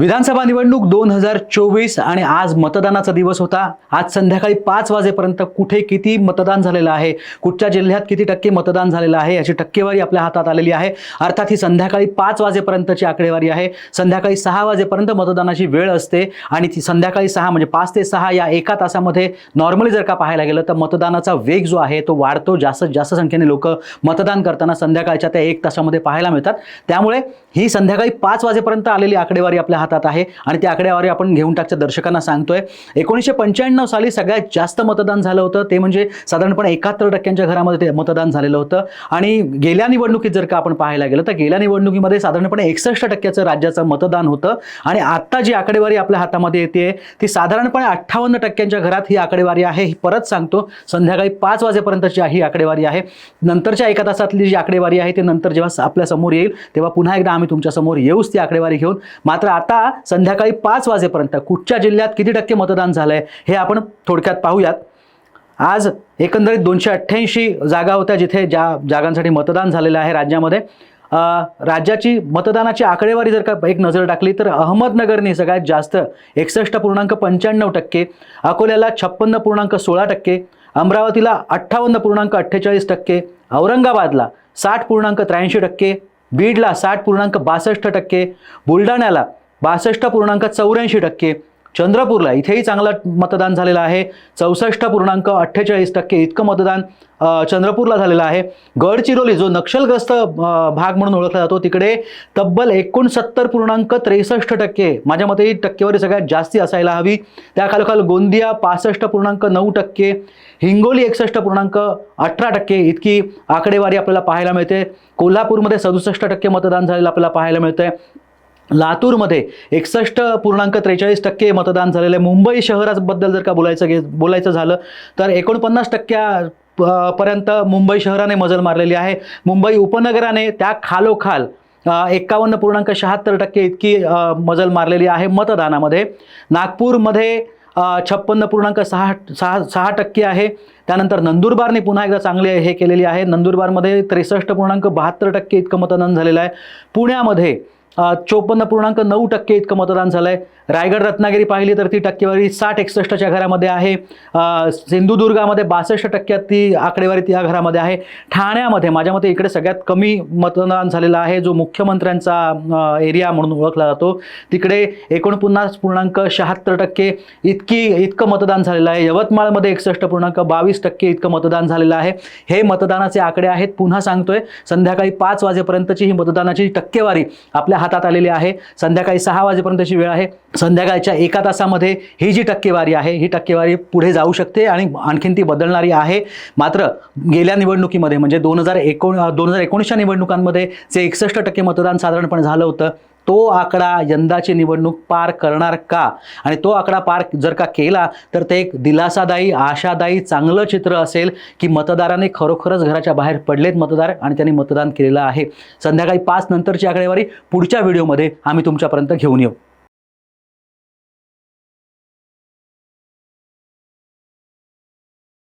विधानसभा निवडणूक दोन हजार चोवीस आणि आज मतदानाचा दिवस होता. आज संध्याकाळी पाच वाजेपर्यंत कुठे किती मतदान झालेलं आहे? कुठच्या जिल्ह्यात किती टक्के मतदान झालेलं आहे याची टक्केवारी आपल्या हातात आलेली आहे. अर्थात ही संध्याकाळी पाच वाजेपर्यंतची आकडेवारी आहे. संध्याकाळी सहा वाजेपर्यंत मतदानाची वेळ असते आणि ती संध्याकाळी सहा म्हणजे पाच ते सहा या एका तासामध्ये नॉर्मली जर का पाहायला गेलं तर मतदानाचा वेग जो आहे तो वाढतो. जास्तीत जास्त संख्येने लोक मतदान करताना संध्याकाळच्या त्या एक तासामध्ये पाहायला मिळतात. त्यामुळे ही संध्याकाळी पाच वाजेपर्यंत आलेली आकडेवारी आपल्या हातात हातात आहे आणि ती आकडेवारी आपण घेऊन टाकच्या दर्शकांना सांगतोय. एकोणीसशे पंच्याण्णव साली सगळ्यात जास्त मतदान झालं होतं. ते म्हणजे साधारणपणे एकाहत्तर टक्क्यांच्या घरामध्ये ते मतदान झालेलं होतं. आणि गेल्या निवडणुकीत जर का आपण पाहायला गेलं तर गेल्या निवडणुकीमध्ये साधारणपणे एकसष्ट टक्क्याचं राज्याचं मतदान होतं. आणि आत्ता जी आकडेवारी आपल्या हातामध्ये येते ती साधारणपणे अठ्ठावन्न टक्क्यांच्या घरात ही आकडेवारी आहे. ही परत सांगतो संध्याकाळी पाच वाजेपर्यंतची ही आकडेवारी आहे. नंतरच्या एका तासातली जी आकडेवारी आहे ते नंतर जेव्हा आपल्यासमोर येईल तेव्हा पुन्हा एकदा आम्ही तुमच्यासमोर येऊच ती आकडेवारी घेऊन मात्र आता संध्याकाळी पाच वाजेपर्यंत. कुठच्या जिल्ह्यात किती टक्के मतदान झालंय हे आपण थोडक्यात पाहूयात. आज एकंदरीत दोनशे अठ्ठ्याऐंशी जागा होत्या जिथे ज्या जागांसाठी मतदान झालेलं आहे राज्यामध्ये. राज्याची मतदानाची आकडेवारी जर का एक नजर टाकली तर अहमदनगरने सगळ्यात जास्त एकसष्ट पूर्णांक पंच्याण्णव टक्के अकोल्याला छप्पन्न पूर्णांक सोळा टक्के अमरावतीला अठ्ठावन्न पूर्णांक अठ्ठेचाळीस टक्के औरंगाबादला साठ पूर्णांक त्र्याऐंशी टक्के बीडला साठ पूर्णांक बासष्ट टक्के बुलढाण्याला बासष्ट पूर्णांक चौऱ्याऐंशी टक्के. चंद्रपूरला इथेही चांगलं मतदान झालेलं आहे. चौसष्ट पूर्णांक अठ्ठेचाळीस टक्के इतकं मतदान चंद्रपूरला झालेलं आहे. गडचिरोली जो नक्षलग्रस्त भाग म्हणून ओळखला जातो तिकडे तब्बल एकोणसत्तर पूर्णांक त्रेसष्ट टक्के. माझ्या मते ही टक्केवारी सगळ्यात जास्ती असायला हवी. त्याखालोखाल गोंदिया पासष्ट पूर्णांक नऊ टक्के. हिंगोली एकसष्ट पूर्णांक अठरा टक्के. इतकी आकडेवारी आपल्याला पाहायला मिळते. कोल्हापूरमध्ये सदुसष्ट टक्के मतदान झालेलं आपल्याला पाहायला मिळतंय. लातूरमध्ये एकसष्ट पूर्णांक त्रेचाळीस टक्के मतदान झालेलं आहे. मुंबई शहराबद्दल जर का बोलायचं घे बोलायचं झालं तर एकोणपन्नास टक्क्या प- पर्यंत मुंबई शहराने मजल मारलेली आहे. मुंबई उपनगराने त्या खालोखाल एकावन्न पूर्णांक शहात्तर टक्के इतकी मजल मारलेली आहे मतदानामध्ये. नागपूरमध्ये छप्पन्न पूर्णांक सहा सहा सहा टक्के आहे. त्यानंतर नंदुरबारने पुन्हा एकदा चांगले हे केलेली आहे. नंदुरबारमध्ये त्रेसष्ट पूर्णांक बहात्तर टक्के इतकं मतदान झालेलं आहे. पुण्यामध्ये चोपन्न पूर्णांक नऊ टक्के इतकं मतदान झालं आहे रायगड रत्नागिरी पाहिली तर ती टक्केवारी साठ एकसष्टच्या घरामध्ये आहे. सिंधुदुर्गामध्ये बासष्ट टक्क्यात ती आकडेवारी त्या घरामध्ये आहे. ठाण्यामध्ये माझ्या मते इकडे सगळ्यात कमी मतदान झालेलं आहे जो मुख्यमंत्र्यांचा एरिया म्हणून ओळखला जातो. तिकडे एकोणपन्नास पूर्णांक शहात्तर टक्के इतकी इतकं मतदान झालेलं आहे. यवतमाळमध्ये एकसष्ट पूर्णांक बावीस टक्के इतकं मतदान झालेलं आहे. हे मतदानाचे आकडे आहेत. पुन्हा सांगतोय संध्याकाळी पाच वाजेपर्यंतची ही मतदानाची टक्केवारी आपल्या हातात आलेली आहे. संध्याकाळी सहा वाजेपर्यंतची वेळ आहे. संध्याकाळच्या एका तासामध्ये ही जी टक्केवारी आहे ही टक्केवारी पुढे जाऊ शकते आणि आणखीन ती बदलणारी आहे. मात्र गेल्या निवडणुकीमध्ये म्हणजे दोन हजार एकोण दोन हजार एकोणीसच्या निवडणुकांमध्ये जे एकसष्ट टक्के मतदान साधारणपणे झालं होतं तो आकडा यंदाची निवडणूक पार करणार का? आणि तो आकडा पार जर का केला तर ते एक दिलासादायी आशादायी चांगलं चित्र असेल की मतदाराने खरोखरच घराच्या बाहेर पडलेत मतदार आणि त्यांनी मतदान केलेलं आहे. संध्याकाळी पाच नंतरची आकडेवारी पुढच्या व्हिडिओमध्ये आम्ही तुमच्यापर्यंत घेऊन येऊ.